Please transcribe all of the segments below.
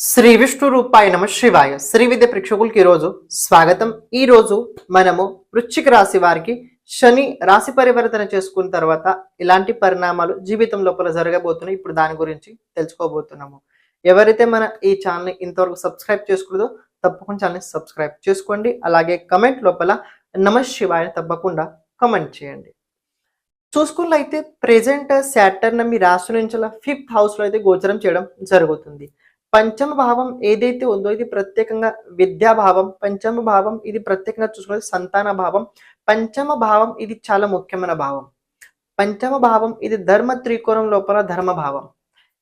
శ్రీ విష్ణు రూపాయ నమ శివాయ. శ్రీ విద్య ప్రేక్షకులకి ఈరోజు స్వాగతం. ఈ రోజు మనము వృశ్చిక రాశి వారికి శని రాశి పరివర్తన చేసుకున్న తర్వాత ఇలాంటి పరిణామాలు జీవితం లోపల జరగబోతున్నాయి. ఇప్పుడు దాని గురించి తెలుసుకోబోతున్నాము. ఎవరైతే మన ఈ ఛానల్ని ఇంతవరకు సబ్స్క్రైబ్ చేసుకున్నదో తప్పకుండా ఛానల్ని సబ్స్క్రైబ్ చేసుకోండి. అలాగే కమెంట్ లోపల నమ శివాయ తప్పకుండా కమెంట్ చేయండి. చూసుకున్నట్లయితే ప్రెజెంట్ సాటర్న్ మీ రాశి నుంచి ఫిఫ్త్ హౌస్లో అయితే గోచరం చేయడం జరుగుతుంది. పంచమ భావం ఏదైతే ఉందో ఇది ప్రత్యేకంగా విద్యా భావం పంచమ భావం ఇది ప్రత్యేకంగా చూసుకున్నది సంతాన భావం పంచమ భావం ఇది చాలా ముఖ్యమైన భావం. పంచమ భావం ఇది ధర్మ త్రికోణం లోపల ధర్మ భావం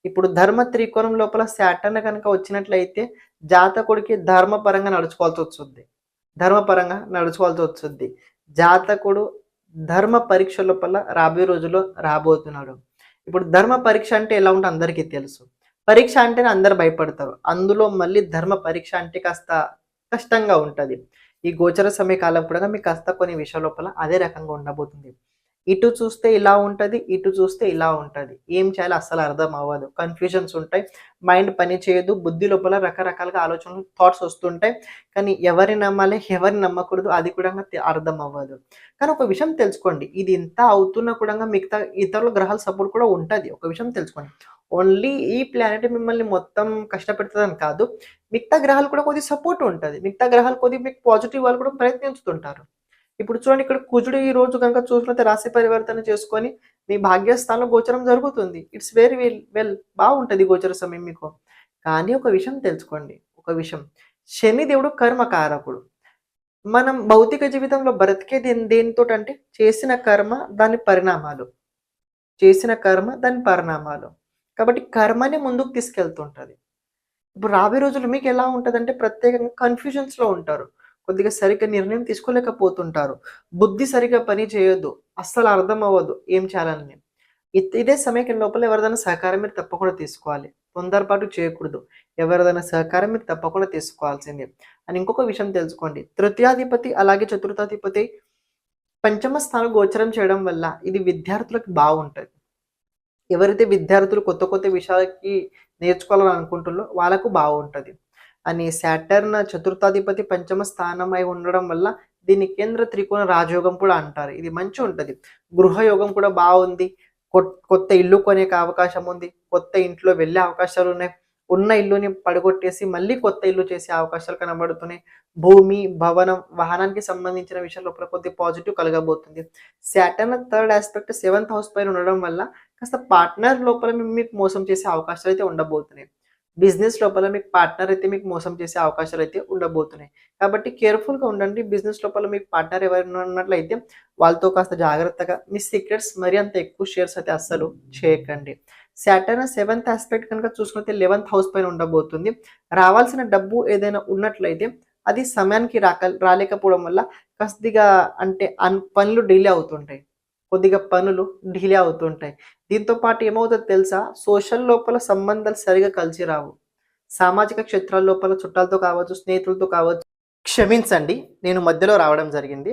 ఇప్పుడు ధర్మ త్రికోణం లోపల శాటర్న్ కనుక వచ్చినట్లయితే జాతకుడికి ధర్మపరంగా నడుచుకోవాల్సి వస్తుంది. ధర్మపరంగా నడుచుకోవాల్సి వస్తుంది. జాతకుడు ధర్మ పరీక్ష లోపల రాబోయే రోజుల్లో రాబోతున్నాడు. ఇప్పుడు ధర్మ పరీక్ష అంటే ఎలా ఉంటుందో అందరికీ తెలుసు. పరీక్ష అంటేనే అందరు భయపడతారు. అందులో మళ్ళీ ధర్మ పరీక్ష అంటే కాస్త కష్టంగా ఉంటుంది. ఈ గోచర సమయకాలం కూడా మీకు కాస్త కొన్ని విషయాల లోపల అదే రకంగా ఉండబోతుంది. ఇటు చూస్తే ఇలా ఉంటుంది ఇటు చూస్తే ఇలా ఉంటుంది. ఏం చేయాలో అస్సలు అర్థం అవ్వదు. కన్ఫ్యూజన్స్ ఉంటాయి. మైండ్ పని చేయదు. బుద్ధి లోపల రకరకాలుగా ఆలోచనలు థాట్స్ వస్తుంటాయి. కానీ ఎవరిని నమ్మాలి ఎవరిని నమ్మకూడదు అది కూడా అర్థం అవ్వదు. కానీ ఒక విషయం తెలుసుకోండి. ఇది ఇంత అవుతున్నా కూడా మిగతా ఇతరుల గ్రహాల సపోర్ట్ కూడా ఉంటుంది. ఒక విషయం తెలుసుకోండి. ఓన్లీ ఈ ప్లానెట్ మిమ్మల్ని మొత్తం కష్టపెడుతుందని కాదు మిగతా గ్రహాలు కూడా కొద్ది సపోర్ట్ ఉంటుంది. మిగతా గ్రహాలు కొద్ది మీకు పాజిటివ్ వాళ్ళు కూడా ప్రయత్నిస్తుంటారు ఇప్పుడు చూడండి ఇక్కడ కుజుడు ఈ రోజు కనుక చూసినట్లయితే రాశి పరివర్తన చేసుకొని మీ భాగ్యస్థానంలో గోచరం జరుగుతుంది. ఇట్స్ వెరీ వెల్ వెల్ బాగుంటుంది గోచర సమయం మీకు. కానీ ఒక విషయం తెలుసుకోండి. ఒక విషయం. శని దేవుడు కర్మకారకుడు. మనం భౌతిక జీవితంలో బ్రతికే దేని దేనితో అంటే చేసిన కర్మ దాని పరిణామాలు. చేసిన కర్మ దాని పరిణామాలు. కాబట్టి కర్మని ముందుకు తీసుకెళ్తుంటది. ఇప్పుడు రాబోయే రోజులు మీకు ఎలా ఉంటుందంటే ప్రత్యేకంగా కన్ఫ్యూజన్స్లో ఉంటారు. కొద్దిగా సరిగ్గా నిర్ణయం తీసుకోలేకపోతుంటారు. బుద్ధి సరిగ్గా పని చేయొద్దు. అస్సలు అర్థం అవ్వదు. ఏం చేయాలని ఇదే సమయం లోపల ఎవరిదైనా సహకారం మీరు తప్పకుండా తీసుకోవాలి. తొందరపాటు చేయకూడదు. ఎవరిదైనా సహకారం మీరు తప్పకుండా తీసుకోవాల్సిందే. అని ఇంకొక విషయం తెలుసుకోండి. తృతీయాధిపతి అలాగే చతుర్థాధిపతి పంచమ స్థానం గోచరం చేయడం వల్ల ఇది విద్యార్థులకు బాగుంటుంది. ఎవరైతే విద్యార్థులు కొత్త కొత్త విషయాలకి నేర్చుకోవాలని అనుకుంటున్నారో వాళ్ళకు బాగుంటుంది. అని సాటర్న్ చతుర్థాధిపతి పంచమ స్థానం అయి ఉండడం వల్ల దీన్ని కేంద్ర త్రికోణ రాజయోగం కూడా అంటారు. ఇది మంచి ఉంటుంది. గృహయోగం కూడా బాగుంది. కొ- కొత్త ఇల్లు కొనే అవకాశం ఉంది. కొత్త ఇంట్లో వెళ్ళే అవకాశాలు ఉన్నాయి. ఉన్న ఇల్లుని పడగొట్టేసి మళ్ళీ కొత్త ఇల్లు చేసే అవకాశాలు కనబడుతున్నాయి. భూమి భవనం వాహనానికి సంబంధించిన విషయాల్లో కొద్ది positive కలగబోతుంది. Saturn third aspect seventh house పైన ఉండడం వల్ల కాస్త పార్ట్నర్ లోపల మీకు మోసం చేసే అవకాశాలు అయితే ఉండబోతున్నాయి. బిజినెస్ లోపల మీకు పార్ట్నర్ అయితే మీకు మోసం చేసే అవకాశాలు అయితే ఉండబోతున్నాయి. కాబట్టి కేర్ఫుల్గా గా ఉండండి. బిజినెస్ లోపల మీకు పార్ట్నర్ ఎవరైనా ఉన్నట్లయితే వాళ్ళతో కాస్త జాగ్రత్తగా మీ సీక్రెట్స్ మరి అంత ఎక్కువ షేర్స్ అయితే అస్సలు చేయకండి. సాటర్న్ సెవెంత్ ఆస్పెక్ట్ కనుక చూసుకుంటే లెవెన్త్ హౌస్ పైన ఉండబోతుంది. రావాల్సిన డబ్బు ఏదైనా ఉన్నట్లయితే అది సమయానికి రాక రాలేకపోవడం వల్ల కొద్దిగా అంటే అన్ పనులు డిలే అవుతుంటాయి. కొద్దిగా పనులు డిలే అవుతుంటాయి. దీంతో పాటు ఏమవుతుందో తెలుసా? సోషల్ లోపల సంబంధాలు సరిగా కలిసి రావు. సామాజిక క్షేత్రాల లోపల చుట్టాలతో కావచ్చు స్నేహితులతో కావచ్చు క్షమించండి నేను మధ్యలో రావడం జరిగింది.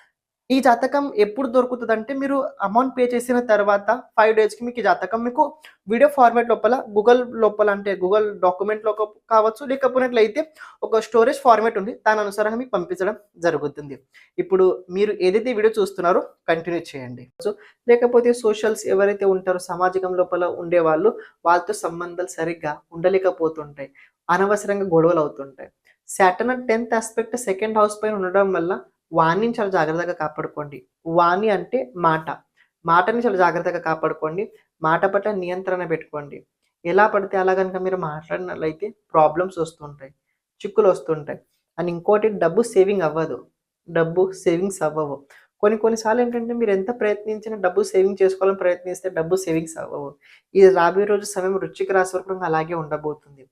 ఈ జాతకం ఎప్పుడు దొరుకుతుంది అంటే మీరు అమౌంట్ పే చేసిన తర్వాత ఫైవ్ డేస్కి మీకు ఈ జాతకం మీకు వీడియో ఫార్మాట్ లోపల గూగుల్ లోపల అంటే గూగుల్ డాక్యుమెంట్లో కావచ్చు లేకపోయినట్లయితే ఒక స్టోరేజ్ ఫార్మాట్ ఉంది. దాని అనుసారంగా మీకు పంపించడం జరుగుతుంది. ఇప్పుడు మీరు ఏదైతే వీడియో చూస్తున్నారో కంటిన్యూ చేయండి. సో లేకపోతే సోషల్స్ ఎవరైతే ఉంటారో సామాజికం లోపల ఉండే వాళ్ళు వాళ్ళతో సంబంధాలు సరిగ్గా ఉండలేకపోతుంటాయి. అనవసరంగా గొడవలు అవుతుంటాయి. Saturn tenth aspect second house పైన ఉండడం వల్ల వాణ్ణి చాలా జాగ్రత్తగా కాపాడుకోండి. వాణి అంటే మాట. మాటని చాలా జాగ్రత్తగా కాపాడుకోండి. మాట పట్ల నియంత్రణ పెట్టుకోండి. ఎలా పడితే అలా కనుక మీరు మాట్లాడినట్లయితే ప్రాబ్లమ్స్ వస్తుంటాయి. చిక్కులు వస్తుంటాయి. అండ్ ఇంకోటి డబ్బు సేవింగ్ అవ్వదు. డబ్బు సేవింగ్స్ అవ్వవు. కొన్ని కొన్నిసార్లు ఏంటంటే మీరు ఎంత ప్రయత్నించినా డబ్బు సేవింగ్ చేసుకోవాలని ప్రయత్నిస్తే డబ్బు సేవింగ్స్ అవ్వవు. ఇది రాబోయే రోజు సమయం రుచికి రాసి వరకు అలాగే ఉండబోతుంది.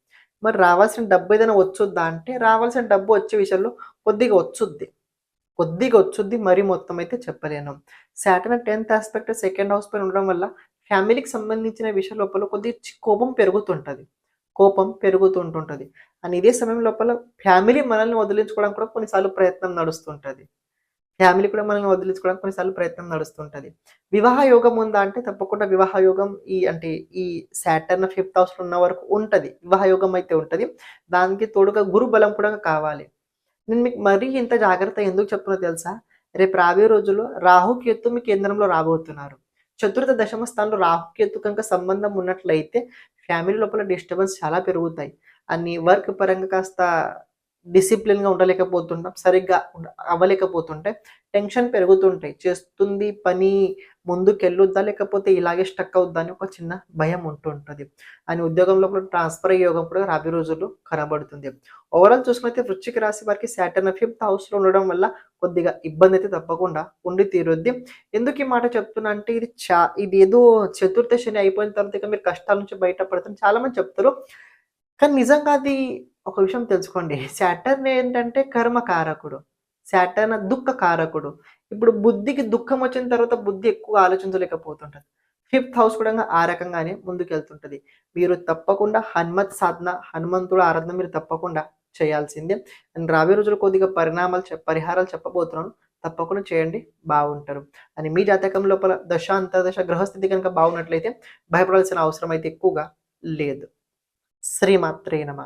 మరి రావాల్సిన డబ్బు ఏదైనా వచ్చొద్దా అంటే రావాల్సిన డబ్బు వచ్చే విషయంలో కొద్దిగా వచ్చుద్ది. కొద్దిగా వచ్చుద్ది మరీ మొత్తం అయితే చెప్పలేను. Saturn tenth aspect second house పైన ఉండడం వల్ల ఫ్యామిలీకి సంబంధించిన విషయం లోపల కొద్ది కోపం పెరుగుతుంటుంది. కోపం పెరుగుతుంటుంటుంది. అని ఇదే సమయం లోపల ఫ్యామిలీ మనల్ని వదిలించుకోవడానికి కూడా కొన్నిసార్లు ప్రయత్నం నడుస్తుంటుంది. ఫ్యామిలీ కూడా మనల్ని వదిలించుకోవడానికి కొన్నిసార్లు ప్రయత్నం నడుస్తుంటుంది. వివాహ యోగం ఉందా అంటే తప్పకుండా వివాహ యోగం ఈ అంటే ఈ సాటర్న్ ఫిఫ్త్ హౌస్లో ఉన్న వరకు ఉంటుంది. వివాహ యోగం అయితే ఉంటుంది. దానికి తోడుగా గురు బలం కూడా కావాలి. నేను మీకు మరీ ఇంత జాగ్రత్త ఎందుకు చెప్తున్నా తెలుసా? రేపు రాబోయే రోజుల్లో రాహుకేతు మీ కేంద్రంలో రాబోతున్నారు. చతుర్థ దశమ స్థానంలో రాహుకేతు కనుక సంబంధం ఉన్నట్లయితే ఫ్యామిలీ లోపల డిస్టర్బెన్స్ చాలా పెరుగుతాయి. అన్ని వర్క్ పరంగా కాస్త డిసిప్లిన్గా ఉండలేకపోతుంటాం సరిగ్గా అవ్వలేకపోతుంటే టెన్షన్ పెరుగుతుంటాయి. చేస్తుంది పని ముందుకెళ్ళొద్దా లేకపోతే ఇలాగే స్టక్ అవుద్దా అని ఒక చిన్న భయం ఉంటుంటుంది. అని ఉద్యోగంలో కూడా ట్రాన్స్ఫర్ అయ్యే యోగం కూడా రాబోయే రోజుల్లో కనబడుతుంది. ఓవరాల్ చూసుకుంటే వృశ్చిక రాశి వారికి సాటర్న్ ఫిఫ్త్ హౌస్లో ఉండడం వల్ల కొద్దిగా ఇబ్బంది అయితే తప్పకుండా ఉండి తీరుద్ది. ఎందుకు ఈ మాట చెప్తున్నా అంటే ఇది చా ఇది ఏదో చతుర్థ శని అయిపోయిన తర్వాత ఇక మీరు కష్టాల నుంచి బయటపడుతుంది చాలామంది చెప్తారు. కానీ నిజంగా అది ఒక విషయం తెలుసుకోండి. శాటర్న్ ఏంటంటే కర్మకారకుడు. శాటర్న్ దుఃఖ కారకుడు ఇప్పుడు బుద్ధికి దుఃఖం వచ్చిన తర్వాత బుద్ధి ఎక్కువ ఆలోచించలేకపోతుంటుంది. ఫిఫ్త్ హౌస్ కూడా ఆ రకంగానే ముందుకెళ్తుంటుంది. మీరు తప్పకుండా హనుమత్ సాధన హనుమంతుడు ఆరాధన మీరు తప్పకుండా చేయాల్సిందే. అండ్ రాబోయే రోజులు కొద్దిగా పరిణామాలు పరిహారాలు చెప్పబోతున్నాను. తప్పకుండా చేయండి. బాగుంటారు. అని మీ జాతకం లోపల దశ అంతర్దశ గ్రహస్థితి కనుక బాగున్నట్లయితే భయపడాల్సిన అవసరం అయితే ఎక్కువగా లేదు. శ్రీమాత్రే నమ.